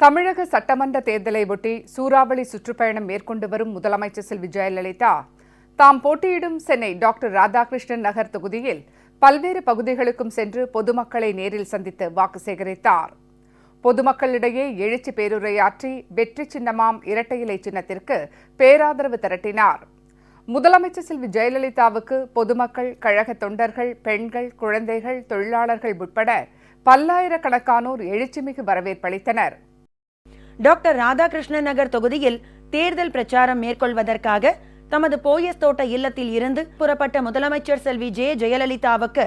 தமிழக சட்டமன்ற தேர்தலை ஒட்டி சூறாவளி சுற்றுப்பயணம் மேற்கொண்டு வரும் முதலமைச்சர் செல்வி ஜெயலலிதா தாம் போட்டியிடும் சென்னை டாக்டர் ராதாகிருஷ்ணன் நகர் தொகுதியில் பல்வேறு பகுதிகளுக்கும் சென்று பொதுமக்களை நேரில் சந்தித்து வாக்கு சேகரித்தார். பொதுமக்களிடையே எழுச்சி பேருரையாற்றி வெற்றி சின்னமாம் இரட்டை இலை சின்னத்திற்கு பேராதரவு திரட்டினார். முதலமைச்சர் செல்வி ஜெயலலிதாவுக்கு பொதுமக்கள் கழக தொண்டர்கள் பெண்கள் குழந்தைகள் தொழிலாளர்கள் உட்பட பல்லாயிரக்கணக்கானோர் எழுச்சிமிகு வரவேற்பளித்தனர் டாக்டர் ராதாகிருஷ்ணன் நகர் தொகுதியில் தேர்தல் பிரச்சாரம் மேற்கொள்வதற்காக தமது போயஸ் தோட்ட இல்லத்தில் இருந்து புறப்பட்ட முதலமைச்சர் செல்வி ஜே. ஜெயலலிதாவுக்கு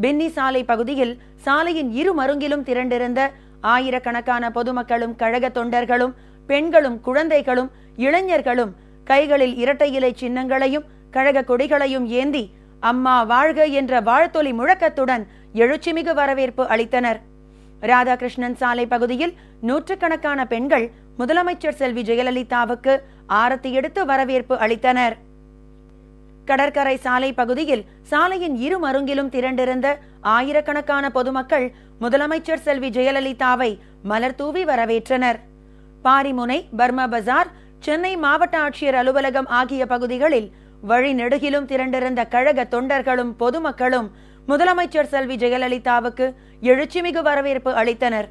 பென்னி சாலை பகுதியில் சாலையின் இரு மருங்கிலும் திரண்டிருந்த ஆயிரக்கணக்கான பொதுமக்களும் கழக தொண்டர்களும் பெண்களும் குழந்தைகளும் இளைஞர்களும் கைகளில் இரட்டை இலை சின்னங்களையும் கழக கொடிகளையும் ஏந்தி அம்மா வாழ்க என்ற வாழ்த்தொலி முழக்கத்துடன் எழுச்சிமிகு வரவேற்பு அளித்தனர். ராதாகிருஷ்ணன் சாலை பகுதியில் நூற்றுக்கணக்கான பெண்கள் முதலமைச்சர் செல்வி ஜெயலலிதாவுக்கு ஆரத்தி எடுத்து வரவேற்பு அளித்தனர். கடற்கரை சாலை பகுதியில் சாலையின் இரு மருங்கிலும் திரண்டிருந்த ஆயிரக்கணக்கான பொதுமக்கள் முதலமைச்சர் செல்வி ஜெயலலிதாவை மலர் தூவி வரவேற்றனர். பாரிமுனை பர்மா பஜார் சென்னை மாவட்ட ஆட்சியர் அலுவலகம் ஆகிய பகுதிகளில் வழி நெடுகிலும் திரண்டிருந்த கழக தொண்டர்களும் பொதுமக்களும் முதலமைச்சர் செல்வி ஜெயலலிதாவுக்கு எழுச்சிமிகு வரவேற்பு அளித்தனர்.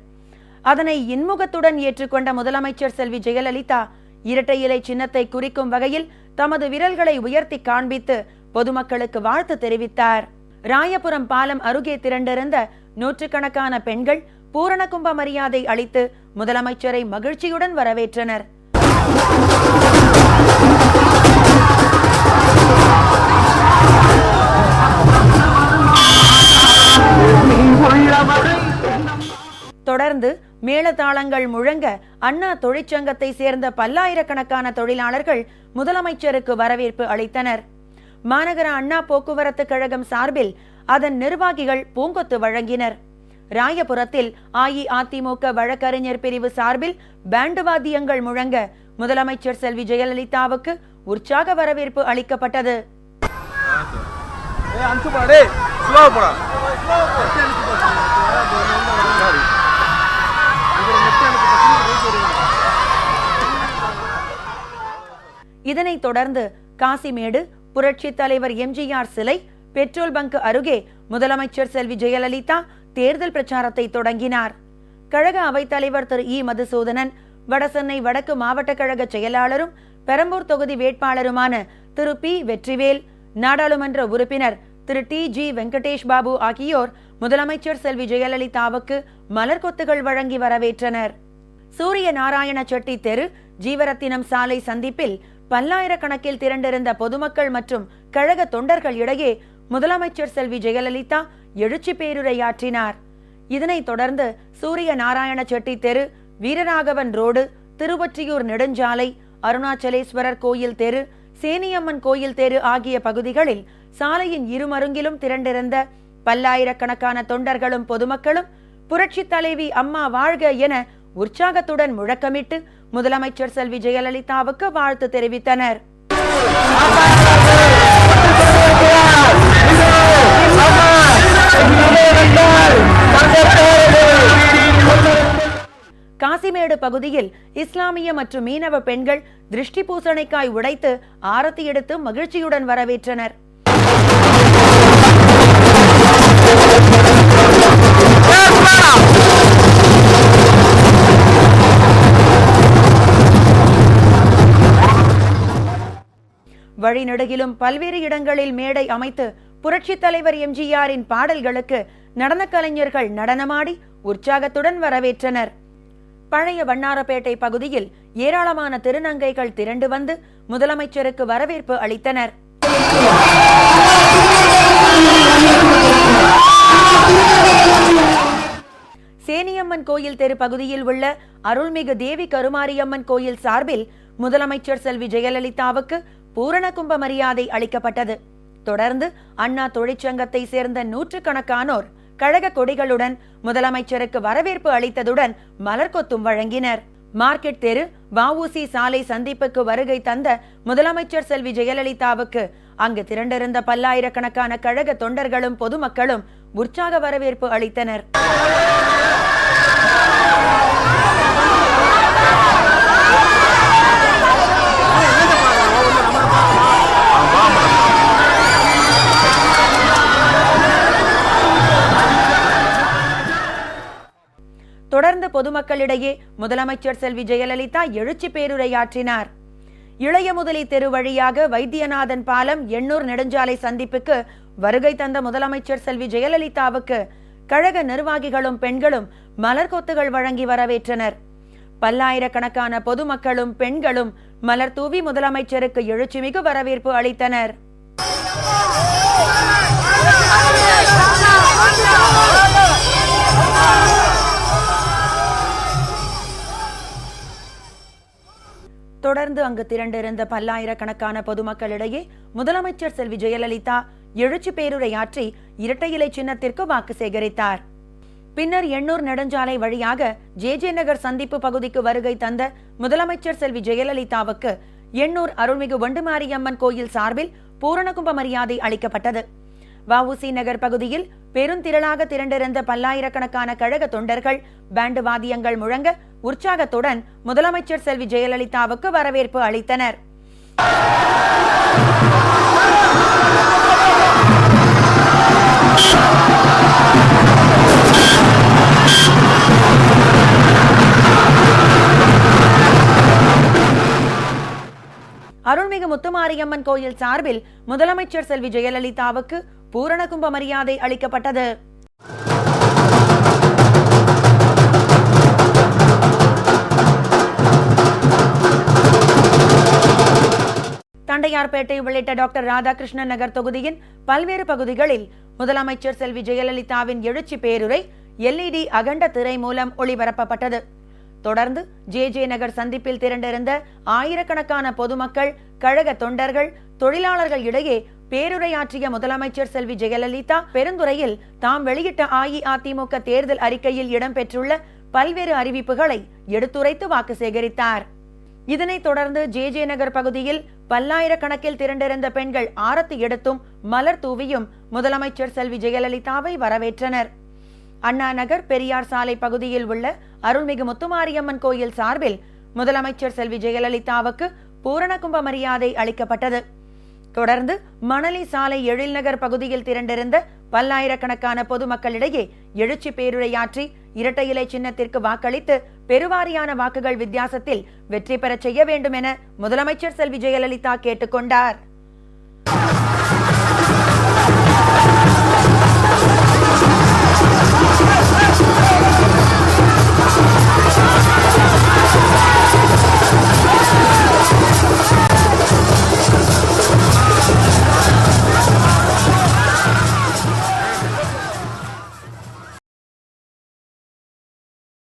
அதனை இன்முகத்துடன் ஏற்றுக்கொண்ட முதலமைச்சர் செல்வி ஜெயலலிதா இரட்டை இலை சின்னத்தை குறிக்கும் வகையில் தமது விரல்களை உயர்த்தி காண்பித்து பொதுமக்களுக்கு வாழ்த்து தெரிவித்தார். ராயபுரம் பாலம் அருகே திரண்டிருந்த நூற்றுக்கணக்கான பெண்கள் பூரண கும்ப மரியாதை அளித்து முதலமைச்சரை மகிழ்ச்சியுடன் வரவேற்றனர். மேளதாளங்கள் முழங்க அண்ணா தொழிற்சங்கத்தை சேர்ந்த பல்லாயிரக்கணக்கான தொழிலாளர்கள் முதலமைச்சருக்கு வரவேற்பு அளித்தனர். மாநகர அண்ணா போக்குவரத்து கழகம் சார்பில் அதன் நிர்வாகிகள் பூங்கொத்து வழங்கினர். ராயபுரத்தில் அஇஅதிமுக வழக்கறிஞர் பிரிவு சார்பில் பேண்டு வாத்தியங்கள் முழங்க முதலமைச்சர் செல்வி ஜெயலலிதாவுக்கு உற்சாக வரவேற்பு அளிக்கப்பட்டது. இதனைத் தொடர்ந்து காசிமேடு புரட்சி தலைவர் எம்ஜிஆர் சிலை பெட்ரோல் பங்க் அருகே முதலமைச்சர் செல்வி ஜெயலலிதா தேர்தல் பிரச்சாரத்தை தொடங்கினார். கழக அவைத்தலைவர் திரு இ. மதுசூதனன் வடசென்னை வடக்கு மாவட்ட கழக செயலாளரும் பெரம்பூர் தொகுதி வேட்பாளருமான திரு பி. வெற்றிவேல் நாடாளுமன்ற உறுப்பினர் திரு டி. ஜி. வெங்கடேஷ் பாபு ஆகியோர் முதலமைச்சர் செல்வி ஜெயலலிதாவுக்கு மலர் கொத்துகள் வழங்கி வரவேற்றனர். சூரிய நாராயண செட்டி தெரு ஜீவரத்தினம் சாலை சந்திப்பில் பல்லாயிரக்கணக்கில் திரண்டிருந்த பொதுமக்கள் மற்றும் கழக தொண்டர்கள் இடையே முதலமைச்சர் செல்வி ஜெயலலிதா எழுச்சி பேருரையாற்றினார். இதனைத் தொடர்ந்து சூரிய நாராயண செட்டி தெரு வீரராகவன் ரோடு திருவொற்றியூர் நெடுஞ்சாலை அருணாச்சலேஸ்வரர் கோயில் தெரு சேனியம்மன் கோயில் தெரு ஆகிய பகுதிகளில் சாலையின் இருமருங்கிலும் திரண்டிருந்த பல்லாயிரக்கணக்கான தொண்டர்களும் பொதுமக்களும் புரட்சி தலைவி அம்மா வாழ்க என உற்சாகத்துடன் முழக்கமிட்டு முதலமைச்சர் செல்வி ஜெயலலிதாவுக்கு வாழ்த்து தெரிவித்தனர். காசிமேடு பகுதியில் இஸ்லாமிய மற்றும் மீனவ பெண்கள் திருஷ்டி பூசணைக்காய் உடைத்து ஆரத்தி எடுத்து மகிழ்ச்சியுடன் வரவேற்றனர். வழிநெடுகிலும் பல்வேறு இடங்களில் மேடை அமைத்து புரட்சித் தலைவர் எம்ஜிஆரின் பாடல்களுக்கு நடன கலைஞர்கள் நடனமாடி உற்சாகத்துடன் வரவேற்றனர். பழைய வண்ணாரப்பேட்டை பகுதியில் ஏராளமான திருநங்கைகள் திரண்டு வந்து முதலமைச்சருக்கு வரவேற்பு அளித்தனர். சேனியம்மன் கோயில் தெரு பகுதியில் உள்ள அருள்மிகு தேவி கருமாரியம்மன் கோயில் சார்பில் முதலமைச்சர் செல்வி ஜெயலலிதாவுக்கு பூரண கும்ப மரியாதை அளிக்கப்பட்டது. தொடர்ந்து அண்ணா தொழிற்சங்கத்தை சேர்ந்த நூற்றுக்கணக்கானோர் கழக கொடிகளுடன் முதலமைச்சருக்கு வரவேற்பு அளித்ததுடன் மலர்கொத்தும் வழங்கினர். மார்க்கெட் தெரு வஉசி சாலை சந்திப்புக்கு வருகை தந்த முதலமைச்சர் செல்வி ஜெயலலிதாவுக்கு அங்கு திரண்டிருந்த பல்லாயிரக்கணக்கான கழக தொண்டர்களும் பொதுமக்களும் உற்சாக வரவேற்பு அளித்தனர். பொதுமக்களிடையே முதலமைச்சர் செல்வி ஜெயலலிதா எழுச்சி பேருரையாற்றினார். இளைய முதலி தெரு வழியாக வைத்தியநாதன் பாலம் எண்ணூர் நெடுஞ்சாலை சந்திப்புக்கு வருகை தந்த முதலமைச்சர் செல்வி ஜெயலலிதாவுக்கு கழக நிர்வாகிகளும் பெண்களும் மலர் கொத்துகள் வழங்கி வரவேற்றனர். பல்லாயிரக்கணக்கான பொதுமக்களும் பெண்களும் மலர் தூவி முதலமைச்சருக்கு எழுச்சிமிகு வரவேற்பு அளித்தனர். தொடர்ந்து அங்கு திரண்டிருந்த பல்லாயிரக்கணக்கான பொதுமக்களிடையே முதலமைச்சர் செல்வி ஜெயலலிதா எழுச்சி பேருரையாற்றி இரட்டை இலை சின்னத்திற்கு வாக்கு சேகரித்தார். பின்னர் எண்ணூர் நெடுஞ்சாலை வழியாக ஜே ஜே நகர் சந்திப்பு பகுதிக்கு வருகை தந்த முதலமைச்சர் செல்வி ஜெயலலிதாவுக்கு எண்ணூர் அருள்மிகு ஒண்டுமாரியம்மன் கோயில் சார்பில் பூரணகும்ப மரியாதை அளிக்கப்பட்டது. வஉசி நகர் பகுதியில் பெருந்திரளாக திரண்டிருந்த பல்லாயிரக்கணக்கான கழக தொண்டர்கள் பேண்டு வாத்தியங்கள் முழங்க உற்சாகத்துடன் முதலமைச்சர் செல்வி ஜெயலலிதாவுக்கு வரவேற்பு அளித்தனர். அருள்மிகு முத்துமாரியம்மன் கோயில் சார்பில் முதலமைச்சர் செல்வி ஜெயலலிதாவுக்கு பூரணகும்ப மரியாதை அளிக்கப்பட்டது. தண்டையார்பேட்டை உள்ளிட்ட டாக்டர் ராதாகிருஷ்ணன் நகர் தொகுதியின் பல்வேறு பகுதிகளில் முதலமைச்சர் செல்வி ஜெயலலிதாவின் எழுச்சி பேருரை எல்இடி அகண்ட திரை மூலம் ஒளிபரப்பப்பட்டது. தொடர்ந்து ஜே ஜே நகர் சந்திப்பில் திரண்டிருந்த ஆயிரக்கணக்கான பொதுமக்கள் கழக தொண்டர்கள் தொழிலாளர்கள் இடையே பேருரையாற்றிய முதலமைச்சர் செல்வி ஜெயலலிதா பெருந்துறையில் தாம் வெளியிட்ட அஇஅதிமுக தேர்தல் அறிக்கையில் இடம்பெற்றுள்ள பல்வேறு அறிவிப்புகளை எடுத்துரைத்து வாக்கு சேகரித்தார். இதனைத் தொடர்ந்து ஜே ஜே நகர் பகுதியில் பல்லாயிரக்கணக்கில் திரண்டிருந்த பெண்கள் ஆரத்தி எடுத்தும் மலர் தூவியும் முதலமைச்சர் செல்வி ஜெயலலிதாவை வரவேற்றனர். அண்ணா நகர் பெரியார் சாலை பகுதியில் உள்ள அருள்மிகு முத்துமாரியம்மன் கோயில் சார்பில் முதலமைச்சர் செல்வி ஜெயலலிதாவுக்கு பூரணகும்ப மரியாதை அளிக்கப்பட்டது. தொடர்ந்து மணலி சாலை எழில்நகர் பகுதியில் திரண்டிருந்த பல்லாயிரக்கணக்கான பொதுமக்களிடையே எழுச்சி பேருரையாற்றி இரட்டை இலை சின்னத்திற்கு வாக்களித்து பெருவாரியான வாக்குகள் வித்தியாசத்தில் வெற்றி பெறச் செய்ய வேண்டும் என முதலமைச்சர் செல்வி ஜெயலலிதா கேட்டுக்கொண்டார்.